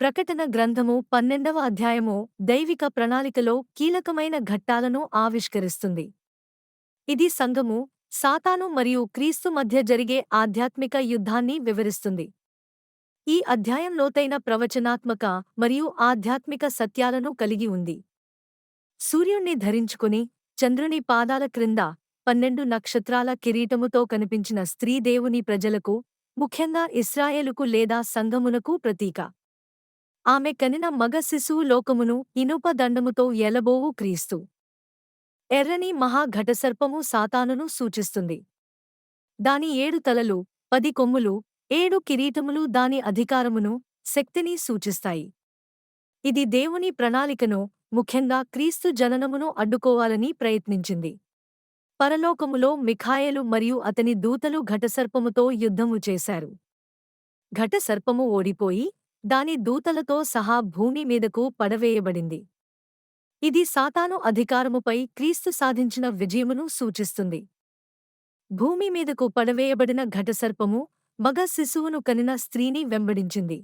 ప్రకటన గ్రంథము పన్నెండవ అధ్యాయము దైవిక ప్రణాళికలో కీలకమైన ఘట్టాలను ఆవిష్కరిస్తుంది. ఇది సంఘము సాతాను మరియు క్రీస్తు మధ్య జరిగే ఆధ్యాత్మిక యుద్ధాన్ని వివరిస్తుంది. ఈ అధ్యాయం లోతైన ప్రవచనాత్మక మరియు ఆధ్యాత్మిక సత్యాలను కలిగి ఉంది. సూర్యుణ్ణి ధరించుకుని చంద్రుని పాదాల క్రింద పన్నెండు నక్షత్రాల కిరీటముతో కనిపించిన స్త్రీ దేవుని ప్రజలకు ముఖ్యంగా ఇస్రాయేలుకు లేదా సంఘమునకు ప్రతీక. ఆమె కనిన మగ శిశువు లోకమును ఇనుప దండముతో ఎలబోవు క్రీస్తు. ఎర్రని మహా ఘటసర్పము సాతానును సూచిస్తుంది. దాని ఏడు తలలు పది కొమ్ములు ఏడు కిరీటములు దాని అధికారమును శక్తిని సూచిస్తాయి. ఇది దేవుని ప్రణాళికను ముఖ్యంగా క్రీస్తు జననమును అడ్డుకోవాలని ప్రయత్నించింది. పరలోకములో మిఖాయలు మరియు అతని దూతలు ఘటసర్పముతో యుద్ధము చేశారు. ఘటసర్పము ఓడిపోయి దాని దూతలతో సహా భూమి మీదకు పడవేయబడింది. ఇది సాతాను అధికారముపై క్రీస్తు సాధించిన విజయమును సూచిస్తుంది. భూమి మీదకు పడవేయబడిన ఘటసర్పము మగ శిశువును కనిన స్త్రీని వెంబడించింది.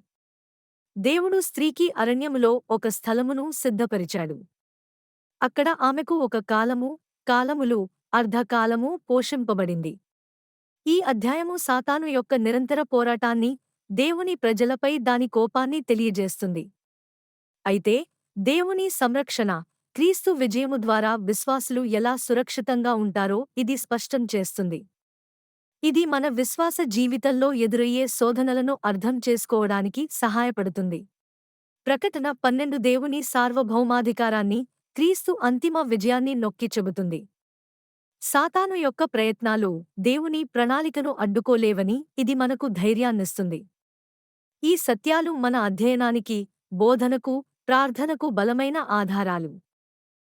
దేవుడు స్త్రీకి అరణ్యములో ఒక స్థలమును సిద్ధపరిచాడు. అక్కడ ఆమెకు ఒక కాలము కాలములు అర్ధకాలము పోషింపబడింది. ఈ అధ్యాయము సాతాను యొక్క నిరంతర పోరాటాన్ని దేవుని ప్రజలపై దాని కోపాన్ని తెలియజేస్తుంది. అయితే దేవుని సంరక్షణ క్రీస్తు విజయము ద్వారా విశ్వాసులు ఎలా సురక్షితంగా ఉంటారో ఇది స్పష్టం చేస్తుంది. ఇది మన విశ్వాస జీవితంలో ఎదురయ్యే శోధనలను అర్థం చేసుకోవడానికి సహాయపడుతుంది. ప్రకటన పన్నెండు దేవుని సార్వభౌమాధికారాన్ని క్రీస్తు అంతిమ విజయాన్ని నొక్కి చెబుతుంది. సాతాను యొక్క ప్రయత్నాలు దేవుని ప్రణాళికను అడ్డుకోలేవని ఇది మనకు ధైర్యాన్నిస్తుంది. ఈ సత్యాలు మన అధ్యయనానికి బోధనకు ప్రార్థనకు బలమైన ఆధారాలు.